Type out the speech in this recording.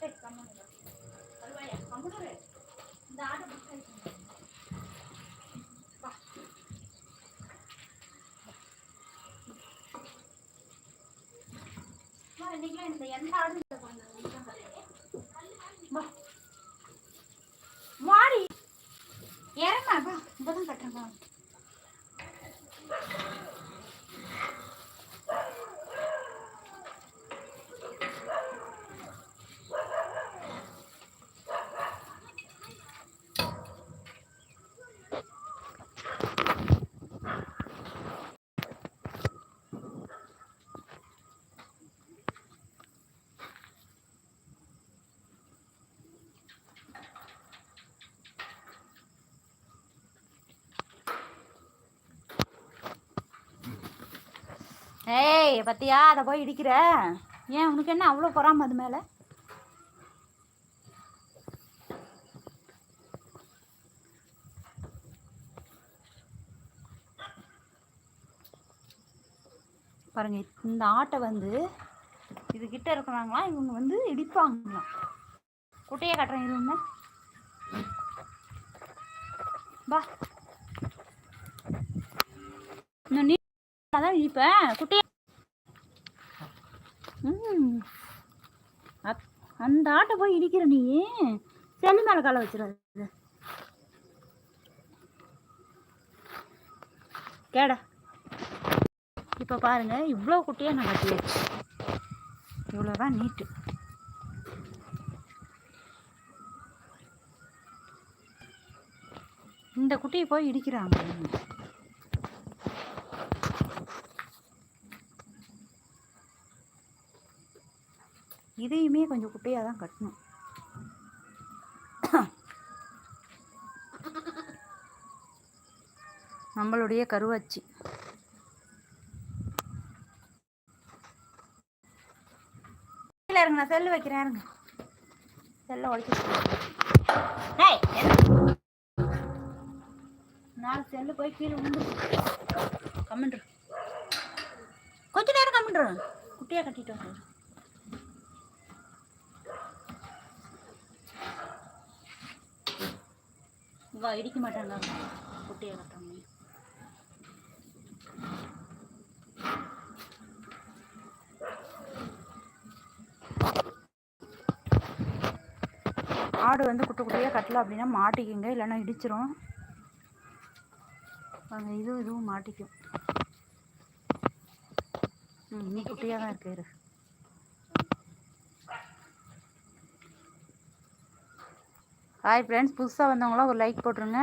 சரி இந்த ஆடு இந்த எந்த ஆடு இல்லை பாருங்க. இன்னைக்குலாம் பாருங்க. வா. வாடி இறமா வா இப்பதான் கட்டுறேன் வா ஏய் பத்தியா அதை போய் இடிக்கிற? ஏன் உனக்கு என்ன அவ்வளோ பொறாம அது மேலே? பாருங்க இந்த ஆட்டை வந்து இது கிட்ட இருக்கிறாங்களா இவங்க வந்து இடிப்பாங்களாம். குட்டையை கட்டுறேன் இருங்க பா இன்னும் நல்லா அதான் இடிப்பேன் குட்டியா ம். அப்- அந்த ஆட்டை போய் இடிக்கிற நீ. செல்லு மேலே காலை வச்சிடாது. கேடா. இப்போ பாருங்க இவ்வளோ குட்டியாக நான் கட்டி வச்சு. இவ்வளோதான் நீட்டு இந்த குட்டியை போய் இடிக்கிறாங்க. இதையுமே கொஞ்சம் குட்டையாக தான் கட்டணும். நம்மளுடைய கருவாச்சி. இருங்க நான் செல்லு வைக்கிறேன் இருங்க. செல்ல உடைச்சு நாலு செல்லு போய் கீழே உண்டு கம்மின்று கொஞ்ச நேரம் கம்மின்று குட்டியாக கட்டிட்டு வந்து வா இடிக்க மாட்டாங்க. குட்டியை கட்டுறாங்க ஆடு வந்து குட்டி குட்டியாக கட்டல அப்படின்னா மாட்டிக்குங்க இல்லைன்னா இடிச்சிரும். அங்கே இதுவும் இதுவும் மாட்டிக்கும். ம் இன்னைக்கு குட்டியாக தான் இருக்கு ஹாய் ஃப்ரெண்ட்ஸ் புதுசாக வந்தவங்களாம் ஒரு லைக் போட்டுருங்க.